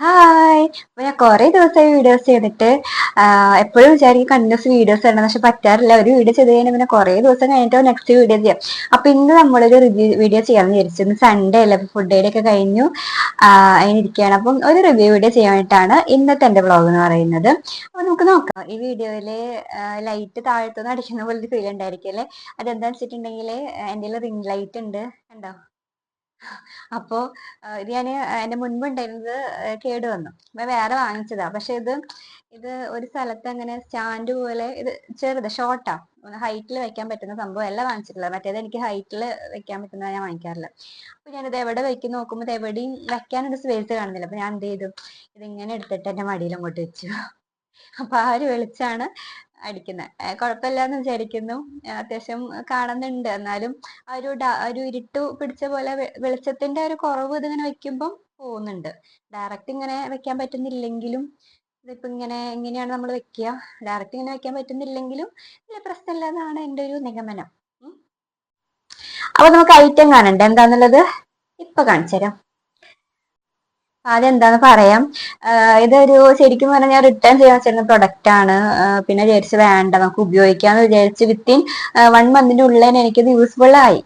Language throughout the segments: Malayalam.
ഹായ്. അപ്പൊ ഞാൻ കുറെ ദിവസമായി വീഡിയോസ് ചെയ്തിട്ട് എപ്പോഴും വിചാരിക്കും കണ്ടിന്യൂസ് വീഡിയോസ് ഇടണം പക്ഷെ പറ്റാറില്ല. ഒരു വീഡിയോ ചെയ്ത് കഴിഞ്ഞാൽ പിന്നെ കുറെ ദിവസം കഴിഞ്ഞിട്ട് നെക്സ്റ്റ് വീഡിയോ ചെയ്യാം. അപ്പൊ ഇന്ന് നമ്മളൊരു റിവ്യൂ വീഡിയോ ചെയ്യാമെന്ന് വിചാരിച്ചു. ഇന്ന് സൺഡേ അല്ലെ? ഫുഡ് ഡേ ഒക്കെ കഴിഞ്ഞു. അതിനിരിക്കുകയാണ് അപ്പം ഒരു റിവ്യൂ വീഡിയോ ചെയ്യാൻ വേണ്ടിയിട്ടാണ് ഇന്നത്തെ എന്റെ വ്ളോഗ് എന്ന് പറയുന്നത്. അപ്പൊ നമുക്ക് നോക്കാം. ഈ വീഡിയോയിൽ ലൈറ്റ് താഴത്തുനിന്ന് അടിക്കുന്ന പോലെ ഫീൽ ഉണ്ടായിരിക്കും അല്ലേ? അതെന്താ വെച്ചിട്ടുണ്ടെങ്കിൽ എന്റെ റിംഗ് ലൈറ്റ് ഉണ്ട്. കണ്ടോ? അപ്പോ ഇത് ഞാൻ എന്റെ മുൻപ് ഉണ്ടായിരുന്നത് കേട് വന്നു. വേറെ വാങ്ങിച്ചതാ. പക്ഷെ ഇത് ഇത് ഒരു സ്ഥലത്ത് അങ്ങനെ സ്റ്റാൻഡ് പോലെ ഇത് ചെറുത് ഷോർട്ടാ. ഹൈറ്റിൽ വെക്കാൻ പറ്റുന്ന സംഭവം എല്ലാം വാങ്ങിച്ചിട്ടില്ല മറ്റേത് എനിക്ക് ഹൈറ്റിൽ വെക്കാൻ പറ്റുന്ന ഞാൻ വാങ്ങിക്കാറില്ല അപ്പൊ ഞാനിത് എവിടെ വെക്കും നോക്കുമ്പോൾ ഇത് എവിടെയും വെക്കാനൊരു സ്പേസ് കാണുന്നില്ല. അപ്പൊ ഞാൻ എന്ത് ചെയ്തു? ഇതിങ്ങനെ എടുത്തിട്ട് എന്റെ മടിയിൽ അങ്ങോട്ട് വെച്ചു. അപ്പൊ ആ ഒരു വെളിച്ചാണ് അടിക്കുന്നത് കുഴപ്പമില്ല എന്ന് വിചാരിക്കുന്നു. അത്യാവശ്യം കാണുന്നുണ്ട്. എന്നാലും ആ ഒരു ഒരു ഇരുട്ട് പിടിച്ച പോലെ വെളിച്ചത്തിന്റെ ഒരു കുറവ് ഇതിങ്ങനെ വെക്കുമ്പം പോകുന്നുണ്ട്. ഡയറക്റ്റ് ഇങ്ങനെ വെക്കാൻ പറ്റുന്നില്ലെങ്കിലും ഇതിപ്പോ ഇങ്ങനെ എങ്ങനെയാണ് നമ്മൾ വെക്കുക. ഡയറക്റ്റ് ഇങ്ങനെ വെക്കാൻ പറ്റുന്നില്ലെങ്കിലും വലിയ പ്രശ്നമില്ലാന്നാണ് എന്റെ ഒരു നിഗമനം. അപ്പൊ നമുക്ക് ഐറ്റം കാണണ്ടേ? എന്താന്നുള്ളത് ഇപ്പൊ കാണിച്ചു തരാം അതെന്താന്ന് പറയാം. ഇതൊരു ശരിക്കും പറഞ്ഞാൽ റിട്ടേൺ ചെയ്യാൻ വെച്ചിരുന്ന പ്രൊഡക്റ്റ് ആണ്. പിന്നെ വിചാരിച്ച് വേണ്ട നമുക്ക് ഉപയോഗിക്കാന്ന് വിചാരിച്ച് വിത്തിൻ വൺ മന്തിന്റെ ഉള്ളിൽ തന്നെ എനിക്കത് യൂസ്ഫുൾ ആയി.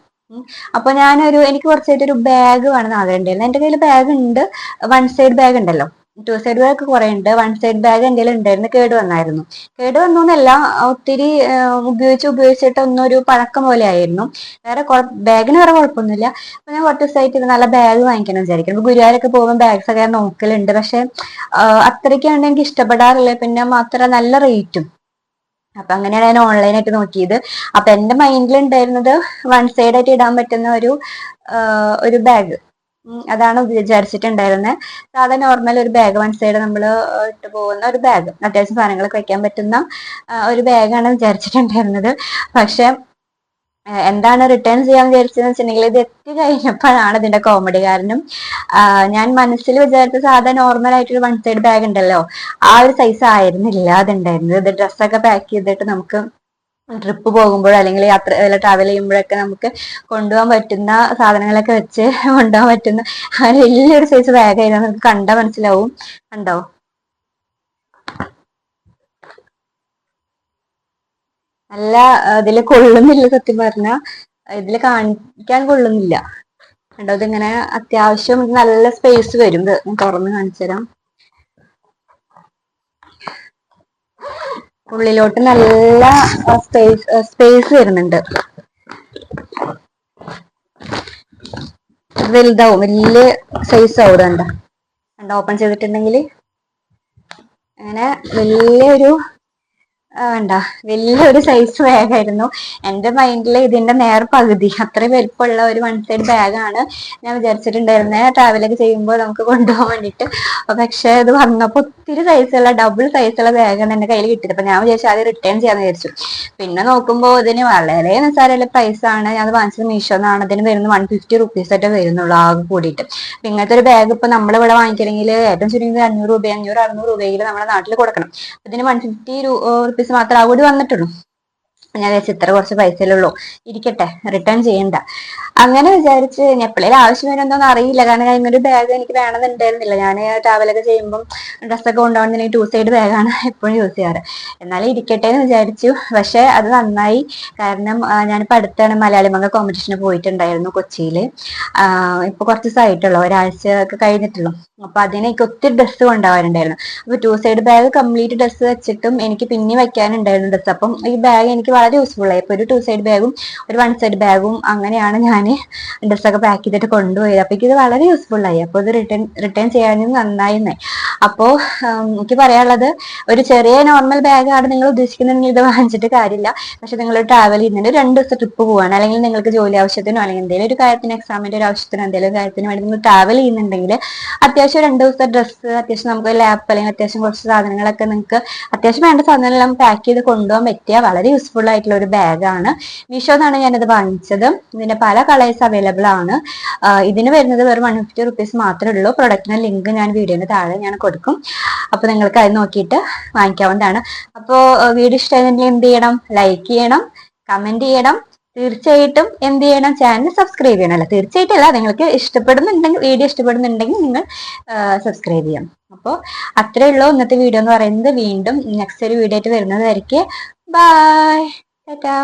അപ്പൊ ഞാനൊരു എനിക്ക് കുറച്ചായിട്ട് ഒരു ബാഗ് വേണമെന്ന് ആഗ്രഹം ഉണ്ടായിരുന്നു. എന്റെ കയ്യിൽ ബാഗ് ഉണ്ട്. വൺ സൈഡ് ബാഗ് ഉണ്ടല്ലോ. ടു സൈഡ് ബാഗ് കുറെ ഉണ്ട് വൺ സൈഡ് ബാഗ് എന്തെങ്കിലും ഉണ്ടായിരുന്നു കേട് വന്നായിരുന്നു. കേട് വന്നു എന്നല്ല ഒത്തിരി ഉപയോഗിച്ച് ഉപയോഗിച്ചിട്ട് ഒന്നൊരു പഴക്കം പോലെ ആയിരുന്നു. വേറെ ബാഗിന് വേറെ കുഴപ്പമൊന്നുമില്ല. അപ്പൊ ഞാൻ കുറച്ച് ദിവസമായിട്ട് നല്ല ബാഗ് വാങ്ങിക്കണം വിചാരിക്കുന്നു. ഗുരുവായൂരൊക്കെ പോകുമ്പോൾ ബാഗ്സ് ഒക്കെ നോക്കലുണ്ട്. പക്ഷെ അത്രയ്ക്കാണ് എനിക്ക് ഇഷ്ടപ്പെടാറില്ല പിന്നെ മാത്രം നല്ല റേറ്റും അപ്പൊ അങ്ങനെയാണ് ഞാൻ ഓൺലൈനായിട്ട് നോക്കിയത്. അപ്പൊ എന്റെ മൈൻഡിൽ ഉണ്ടായിരുന്നത് വൺ സൈഡ് ആയിട്ട് ഇടാൻ പറ്റുന്ന ഒരു ഒരു ബാഗ് അതാണ് വിചാരിച്ചിട്ടുണ്ടായിരുന്നത് സാധാ നോർമൽ ഒരു ബാഗ് വൺ സൈഡ് നമ്മൾ ഇട്ട് പോകുന്ന ഒരു ബാഗ് അത്യാവശ്യം സാധനങ്ങളൊക്കെ വെക്കാൻ പറ്റുന്ന ഒരു ബാഗാണ് വിചാരിച്ചിട്ടുണ്ടായിരുന്നത്. പക്ഷെ എന്താണ് റിട്ടേൺ ചെയ്യാൻ വിചാരിച്ചതെന്ന് വെച്ചിട്ടുണ്ടെങ്കിൽ ഇത് എത്തി കഴിഞ്ഞപ്പോഴാണ് ഇതിന്റെ കോമഡി കാരണം. ഞാൻ മനസ്സിൽ വിചാരിച്ച സാധാ നോർമൽ ആയിട്ടൊരു വൺ സൈഡ് ബാഗ് ഉണ്ടല്ലോ ആ ഒരു സൈസ് ആയിരുന്നില്ല അതുണ്ടായിരുന്നത്. ഇത് ഡ്രസ്സൊക്കെ പാക്ക് ചെയ്തിട്ട് നമുക്ക് ട്രിപ്പ് പോകുമ്പോഴോ അല്ലെങ്കിൽ യാത്ര ട്രാവൽ ചെയ്യുമ്പോഴൊക്കെ നമുക്ക് കൊണ്ടുപോകാൻ പറ്റുന്ന സാധനങ്ങളൊക്കെ വെച്ച് കൊണ്ടുപോകാൻ പറ്റുന്ന വലിയൊരു സൈസ് ബാഗായിരുന്നു നമുക്ക് കണ്ടാൽ മനസ്സിലാവും. കണ്ടോ? നല്ല ഇതിൽ കൊള്ളുന്നില്ല സത്യം പറഞ്ഞ. ഇതിൽ കാണിക്കാൻ കൊള്ളുന്നില്ല. കണ്ടോ? ഇതിങ്ങനെ അത്യാവശ്യം നല്ല സ്പേസ് വരും. തുറന്ന് കാണിച്ചു തരാം ഉള്ളിലോട്ട് നല്ല സ്പേസ് സ്പേസ് വരുന്നുണ്ട്. വലുതാവും വലിയ സൈസ് ആവും കണ്ട? കണ്ട ഓപ്പൺ ചെയ്തിട്ടുണ്ടെങ്കിൽ അങ്ങനെ വലിയൊരു വേണ്ട വലിയൊരു സൈസ് ബാഗായിരുന്നു എന്റെ മൈൻഡിൽ ഇതിന്റെ നേർ പകുതി. അത്രയും വലിപ്പമുള്ള ഒരു വൺ സൈഡ് ബാഗാണ് ഞാൻ വിചാരിച്ചിട്ടുണ്ടായിരുന്നത് ട്രാവലൊക്കെ ചെയ്യുമ്പോൾ നമുക്ക് കൊണ്ടുപോകാൻ വേണ്ടിട്ട് പക്ഷെ ഇത് വന്നപ്പോൾ ഒത്തിരി സൈസുള്ള ഡബിൾ സൈസുള്ള ബാഗാണ് എന്റെ കയ്യിൽ കിട്ടിയത്. അപ്പൊ ഞാൻ വിചാരിച്ചു അത് റിട്ടേൺ ചെയ്യാന്ന് വിചാരിച്ചു. പിന്നെ നോക്കുമ്പോൾ ഇതിന് വളരെ നിസ്സാരമുള്ള ആണ്. ഞാൻ വാങ്ങിച്ചത് മീഷോ എന്നാണ് അതിന് വരുന്നത് വൺ ഫിഫ്റ്റി റുപ്പീസ് ആയിട്ട് വരുന്നുള്ളൂ ആകെ കൂടിയിട്ട്. ഇങ്ങനത്തെ ഒരു ബാഗ് ഇപ്പൊ നമ്മളിവിടെ വാങ്ങിക്കണമെങ്കിൽ ഏറ്റവും ചുരുങ്ങിയത് അഞ്ഞൂറ് രൂപ അഞ്ഞൂറ് അറുന്നൂറ് രൂപയിൽ നമ്മുടെ നാട്ടിൽ കൊടുക്കണം. ഇതിന് വൺ ഫിഫ്റ്റി റുപ്പീസ് മാത്രമേ ആ വന്നിട്ടുള്ളൂ. ഞാൻ വിചാരിച്ചു ഇത്ര കുറച്ച് പൈസയിലുള്ളൂ ഇരിക്കട്ടെ റിട്ടേൺ ചെയ്യണ്ട. അങ്ങനെ വിചാരിച്ച് എപ്പോഴേലും ആവശ്യം വരുന്നോന്ന് അറിയില്ല. കാരണം കഴിഞ്ഞൊരു ബാഗ് എനിക്ക് വേണമെന്നുണ്ടായിരുന്നില്ല. ഞാൻ ട്രാവലൊക്കെ ചെയ്യുമ്പം ഡ്രസ്സൊക്കെ കൊണ്ടുപോകണം എനിക്ക് ടൂ സൈഡ് ബാഗാണ് എപ്പോഴും യൂസ് ചെയ്യാറ്. എന്നാലും ഇരിക്കട്ടെ എന്ന് വിചാരിച്ചു. പക്ഷെ അത് നന്നായി. കാരണം ഞാനിപ്പോൾ അടുത്താണ് മലയാളി മംഗ കോമ്പറ്റീഷന് പോയിട്ടുണ്ടായിരുന്നു കൊച്ചിയിൽ ഇപ്പൊ കുറച്ച് ദിവസമായിട്ടുള്ളൂ ഒരാഴ്ച ഒക്കെ കഴിഞ്ഞിട്ടുള്ളൂ. അപ്പൊ അതിന് എനിക്ക് ഒത്തിരി ഡ്രസ്സ് കൊണ്ടുപോകാനുണ്ടായിരുന്നു. അപ്പൊ two side bag complete dress വെച്ചിട്ടും എനിക്ക് പിന്നെ വെക്കാനുണ്ടായിരുന്നു ഡ്രസ്സ് അപ്പം ഈ ബാഗ് എനിക്ക് വളരെ യൂസ്ഫുൾ ആയി. ഇപ്പൊ ഒരു ടു സൈഡ് ബാഗും ഒരു വൺ സൈഡ് ബാഗും അങ്ങനെയാണ് ഞാൻ ഡ്രസ്സൊക്കെ പാക്ക് ചെയ്തിട്ട് കൊണ്ടുപോയത്. അപ്പൊ ഇത് വളരെ യൂസ്ഫുൾ ആയി. അപ്പൊ ഇത് റിട്ടേൺ റിട്ടേൺ ചെയ്യാനും നന്നായി അപ്പോ എനിക്ക് പറയാനുള്ളത് ഒരു ചെറിയ നോർമൽ ബാഗാണ് നിങ്ങൾ ഉദ്ദേശിക്കുന്നുണ്ടെങ്കിൽ ഇത് വാങ്ങിച്ചിട്ട് കാര്യമില്ല. പക്ഷെ നിങ്ങൾ ട്രാവൽ ചെയ്യുന്നുണ്ട് രണ്ട് ദിവസം ട്രിപ്പ് പോവാണ്. അല്ലെങ്കിൽ നിങ്ങൾക്ക് ജോലി ആവശ്യത്തിനോ അല്ലെങ്കിൽ എന്തെങ്കിലും ഒരു കാര്യത്തിന് എക്സാമിന്റെ ഒരു ആവശ്യത്തിനോ എന്തെങ്കിലും കാര്യത്തിന് വേണ്ടി നിങ്ങൾ ട്രാവൽ ചെയ്യുന്നുണ്ടെങ്കിൽ അത്യാവശ്യം രണ്ട് ദിവസത്തെ ഡ്രസ്സ് അത്യാവശ്യം നമുക്ക് ലാപ്പ് അല്ലെങ്കിൽ അത്യാവശ്യം കുറച്ച് സാധനങ്ങളൊക്കെ നിങ്ങൾക്ക് അത്യാവശ്യം വേണ്ട സാധനങ്ങളെല്ലാം പാക്ക് ചെയ്ത് കൊണ്ടുപോകാൻ പറ്റിയ വളരെ യൂസ്ഫുൾ ആയിട്ടുള്ള ഒരു ബാഗാണ് മീഷോ എന്നാണ് ഞാനത് വാങ്ങിച്ചത്. ഇതിന്റെ പല കളേഴ്സ് അവൈലബിൾ ആണ്. ഇതിന് വരുന്നത് വെറും വൺ ഫിഫ്റ്റി റുപ്പീസ് മാത്രമേ ഉള്ളൂ. പ്രൊഡക്റ്റിന് ലിങ്ക് ഞാൻ വീഡിയോന് താഴെ ഞാൻ കൊടുക്കും. അപ്പൊ നിങ്ങൾക്ക് അത് നോക്കിയിട്ട് വാങ്ങിക്കാവുന്നതാണ്. അപ്പോൾ വീഡിയോ ഇഷ്ടമായിരുന്നെങ്കിൽ എന്ത് ചെയ്യണം? ലൈക്ക് ചെയ്യണം കമന്റ് ചെയ്യണം. തീർച്ചയായിട്ടും എന്ത് ചെയ്യണം? ചാനൽ സബ്സ്ക്രൈബ് ചെയ്യണം അല്ല? തീർച്ചയായിട്ടും അല്ല. നിങ്ങൾക്ക് ഇഷ്ടപ്പെടുന്നുണ്ടെങ്കിൽ വീഡിയോ ഇഷ്ടപ്പെടുന്നുണ്ടെങ്കിൽ നിങ്ങൾ സബ്സ്ക്രൈബ് ചെയ്യാം. അപ്പോൾ അത്രേ ഉള്ളൂ. ഇന്നത്തെ വീഡിയോ എന്ന് പറയുന്നത്. വീണ്ടും നെക്സ്റ്റ് ഒരു വീഡിയോ ആയിട്ട് വരുന്നത് വരയ്ക്ക്. ബൈ ടാറ്റാ